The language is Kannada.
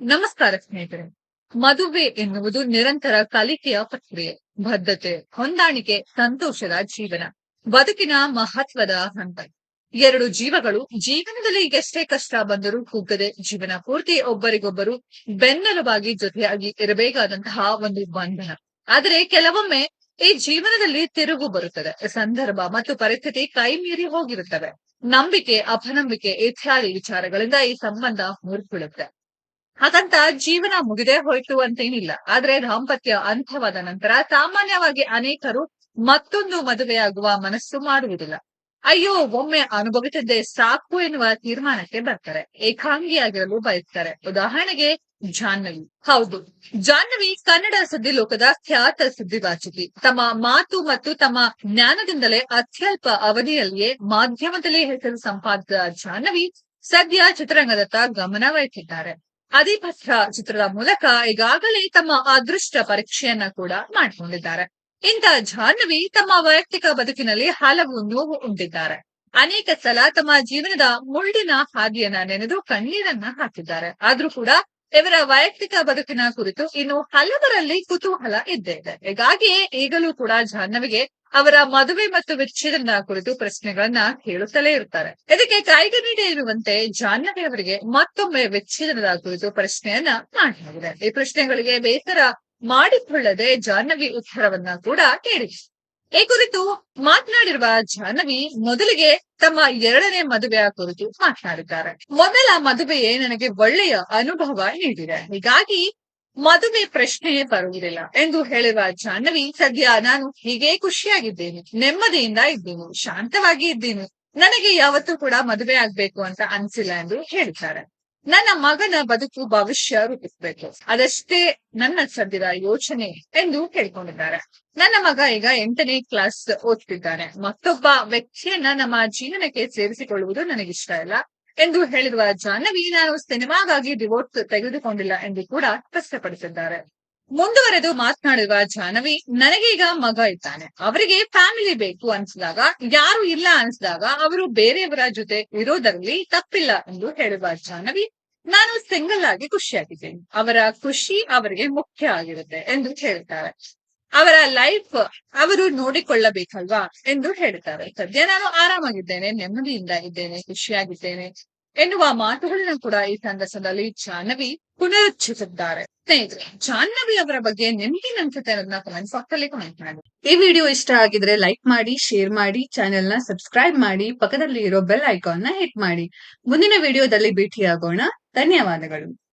ನಮಸ್ಕಾರ ಸ್ನೇಹಿತರೆ. ಮದುವೆ ಎನ್ನುವುದು ನಿರಂತರ ಕಲಿಕೆಯ ಪ್ರಕ್ರಿಯೆ ಬದ್ಧತೆ ಹೊಂದಾಣಿಕೆ, ಸಂತೋಷದ ಜೀವನ, ಬದುಕಿನ ಮಹತ್ವದ ಹಂತ. ಎರಡು ಜೀವಗಳು ಜೀವನದಲ್ಲಿ ಎಷ್ಟೇ ಕಷ್ಟ ಬಂದರೂ ಕುಗ್ಗದೆ ಜೀವನ ಪೂರ್ತಿ ಒಬ್ಬರಿಗೊಬ್ಬರು ಬೆನ್ನೆಲುಬಾಗಿ ಜೊತೆಯಾಗಿ ಇರಬೇಕಾದಂತಹ ಒಂದು ಬಂಧನ. ಆದರೆ ಕೆಲವೊಮ್ಮೆ ಈ ಜೀವನದಲ್ಲಿ ತಿರುಗು ಬರುತ್ತದೆ. ಸಂದರ್ಭ ಮತ್ತು ಪರಿಸ್ಥಿತಿ ಕೈ ಮೀರಿ ಹೋಗಿರುತ್ತವೆ. ನಂಬಿಕೆ, ಅಪನಂಬಿಕೆ, ಇತ್ಯಾದಿ ವಿಚಾರಗಳಿಂದ ಈ ಸಂಬಂಧ ಮುರಿದುಬೀಳುತ್ತೆ ಹಾಗಂತ ಜೀವನ ಮುಗಿದೇ ಹೋಯ್ತು ಅಂತೇನಿಲ್ಲ. ಆದ್ರೆ ದಾಂಪತ್ಯ ಅಂತ್ಯವಾದ ನಂತರ ಸಾಮಾನ್ಯವಾಗಿ ಅನೇಕರು ಮತ್ತೊಂದು ಮದುವೆಯಾಗುವ ಮನಸ್ಸು ಮಾಡುವುದಿಲ್ಲ. ಅಯ್ಯೋ, ಒಮ್ಮೆ ಅನುಭವಿಸಿದ್ದೇ ಸಾಕು ಎನ್ನುವ ತೀರ್ಮಾನಕ್ಕೆ ಬರ್ತಾರೆ. ಏಕಾಂಗಿಯಾಗಿರಲು ಬಯಸ್ತಾರೆ. ಉದಾಹರಣೆಗೆ ಜಾಹ್ನವಿ. ಹೌದು. ಜಾಹ್ನವಿ ಕನ್ನಡ ಸುದ್ದಿ ಲೋಕದ ಖ್ಯಾತ ಸುದ್ದಿವಾಚಕಿ. ತಮ್ಮ ಮಾತು ಮತ್ತು ತಮ್ಮ ಜ್ಞಾನದಿಂದಲೇ ಅತ್ಯಲ್ಪ ಅವಧಿಯಲ್ಲಿಯೇ ಮಾಧ್ಯಮದಲ್ಲಿ ಹೆಸರು ಸಂಪಾದಿಸಿದ ಜಾಹ್ನವಿ ಸದ್ಯ ಚಿತ್ರರಂಗದತ್ತ ಗಮನ ವಹಿಸಿದ್ದಾರೆ. ಅಧಿಪತ್ರ ಚಿತ್ರದ ಮೂಲಕ ಈಗಾಗಲೇ ತಮ್ಮ ಅದೃಷ್ಟ ಪರೀಕ್ಷೆಯನ್ನ ಕೂಡ ಮಾಡಿಕೊಂಡಿದ್ದಾರೆ. ಇಂಥ ಜಾಹ್ನವಿ ತಮ್ಮ ವೈಯಕ್ತಿಕ ಬದುಕಿನಲ್ಲಿ ಹಲವು ನೋವು ಉಂಟಿದ್ದಾರೆ ಅನೇಕ ಸಲ ತಮ್ಮ ಜೀವನದ ಮುಳ್ಳಿನ ಹಾದಿಯನ್ನ ನೆನೆದು ಕಣ್ಣೀರನ್ನ ಹಾಕಿದ್ದಾರೆ. ಆದ್ರೂ ಕೂಡ ಇವರ ವೈಯಕ್ತಿಕ ಬದುಕಿನ ಕುರಿತು ಇನ್ನು ಹಲವರಲ್ಲಿ ಕುತೂಹಲ ಇದ್ದೇ ಇದೆ. ಹೀಗಾಗಿಯೇ ಈಗಲೂ ಕೂಡ ಜಾಹ್ನವಿಗೆ ಅವರ ಮದುವೆ ಮತ್ತು ವಿಚ್ಛೇದನ ಕುರಿತು ಪ್ರಶ್ನೆಗಳನ್ನ ಕೇಳುತ್ತಲೇ ಇರ್ತಾರೆ ಇದಕ್ಕೆ ಕೈಗನ್ನಡಿ ಇರುವಂತೆ ಜಾಹ್ನವಿ ಅವರಿಗೆ ಮತ್ತೊಮ್ಮೆ ವಿಚ್ಛೇದನದ ಕುರಿತು ಪ್ರಶ್ನೆಯನ್ನ ಮಾಡಲಾಗಿದೆ ಈ ಪ್ರಶ್ನೆಗಳಿಗೆ ಬೇಸರ ಮಾಡಿಕೊಳ್ಳದೆ ಜಾಹ್ನವಿ ಉತ್ತರವನ್ನ ಕೂಡ ನೀಡಿದೆ ಈ ಕುರಿತು ಮಾತನಾಡಿರುವ ಜಾಹ್ನವಿ ಮೊದಲಿಗೆ ತಮ್ಮ ಎರಡನೇ ಮದುವೆಯ ಕುರಿತು ಮಾತನಾಡಿದ್ದಾರೆ. ಮೊದಲ ಮದುವೆಯೇ ನನಗೆ ಒಳ್ಳೆಯ ಅನುಭವ ನೀಡಿದೆ. ಹೀಗಾಗಿ ಮದುವೆ ಪ್ರಶ್ನೆಯೇ ಬರುವುದಿಲ್ಲ ಎಂದು ಹೇಳಿರುವ ಜಾಹ್ನವಿ, ಸದ್ಯ ನಾನು ಹೀಗೆ ಖುಷಿಯಾಗಿದ್ದೇನೆ. ನೆಮ್ಮದಿಯಿಂದ ಇದ್ದೇನೆ, ಶಾಂತವಾಗಿ ಇದ್ದೀನಿ. ನನಗೆ ಯಾವತ್ತೂ ಕೂಡ ಮದುವೆ ಆಗ್ಬೇಕು ಅಂತ ಅನ್ಸಿಲ್ಲ ಎಂದು ಹೇಳಿದ್ದಾರೆ. ನನ್ನ ಮಗನ ಬದುಕು ಭವಿಷ್ಯ ರೂಪಿಸಬೇಕು. ಅದಷ್ಟೇ ನನ್ನ ಸದ್ಯದ ಯೋಚನೆ ಎಂದು ಕೇಳಿಕೊಂಡಿದ್ದಾರೆ. ನನ್ನ ಮಗ ಈಗ ಎಂಟನೇ ಕ್ಲಾಸ್ ಓದ್ತಿದ್ದಾನೆ ಮತ್ತೊಬ್ಬ ವ್ಯಕ್ತಿಯನ್ನ ನಮ್ಮ ಜೀವನಕ್ಕೆ ಸೇರಿಸಿಕೊಳ್ಳುವುದು ನನಗಿಷ್ಟ ಇಲ್ಲ ಎಂದು ಹೇಳಿರುವ ಜಾಹ್ನವಿ ನಾನು ಸಿನಿಮಾಗಾಗಿ ಡಿವೋರ್ಸ್ ತೆಗೆದುಕೊಂಡಿಲ್ಲ ಎಂದು ಕೂಡ ಸ್ಪಷ್ಟಪಡಿಸಿದ್ದಾರೆ. ಮುಂದುವರೆದು ಮಾತನಾಡಿರುವ ಜಾಹ್ನವಿ ನನಗೀಗ ಮಗ ಇದ್ದಾನೆ. ಅವರಿಗೆ ಫ್ಯಾಮಿಲಿ ಬೇಕು ಅನ್ಸಿದಾಗ, ಯಾರು ಇಲ್ಲ ಅನ್ಸಿದಾಗ, ಅವರು ಬೇರೆಯವರ ಜೊತೆ ಇರೋದರಲ್ಲಿ ತಪ್ಪಿಲ್ಲ ಎಂದು ಹೇಳುವ ಜಾಹ್ನವಿ ನಾನು ಸಿಂಗಲ್ ಆಗಿ ಖುಷಿಯಾಗಿದ್ದೇನೆ. ಅವರ ಖುಷಿ ಅವರಿಗೆ ಮುಖ್ಯ ಆಗಿರುತ್ತೆ ಎಂದು ಹೇಳ್ತಾರೆ. ಅವರ ಲೈಫ್ ಅವರು ನೋಡಿಕೊಳ್ಳಬೇಕಲ್ವಾ ಎಂದು ಹೇಳ್ತಾರೆ. ಸದ್ಯ ನಾನು ಆರಾಮಾಗಿದ್ದೇನೆ, ನೆಮ್ಮದಿಯಿಂದ ಇದ್ದೇನೆ, ಖುಷಿಯಾಗಿದ್ದೇನೆ ಎನ್ನುವ ಮಾತುಗಳನ್ನ ಕೂಡ ಈ ಸಂದರ್ಭದಲ್ಲಿ ಜಾಹ್ನವಿ ಪುನರುಚ್ಛಿಸಿದ್ದಾರೆ ಸ್ನೇಹಿತರೆ, ಜಾಹ್ನವಿ ಅವರ ಬಗ್ಗೆ ನೆಮ್ಮದಿ ಅನ್ಸುತ್ತೆ ಅನ್ನೋದನ್ನ ಕಮೆಂಟ್ ಬಾಕ್ಸ್ ಅಲ್ಲಿ ಕಮೆಂಟ್ ಮಾಡಿ. ಈ ವಿಡಿಯೋ ಇಷ್ಟ ಆಗಿದ್ರೆ ಲೈಕ್ ಮಾಡಿ ಶೇರ್ ಮಾಡಿ ಚಾನೆಲ್ನ ಸಬ್ಸ್ಕ್ರೈಬ್ ಮಾಡಿ ಪಕ್ಕದಲ್ಲಿ ಇರೋ ಬೆಲ್ ಐಕಾನ್ನ ಹಿಟ್ ಮಾಡಿ. ಮುಂದಿನ ವಿಡಿಯೋದಲ್ಲಿ ಭೇಟಿಯಾಗೋಣ. ಧನ್ಯವಾದಗಳು.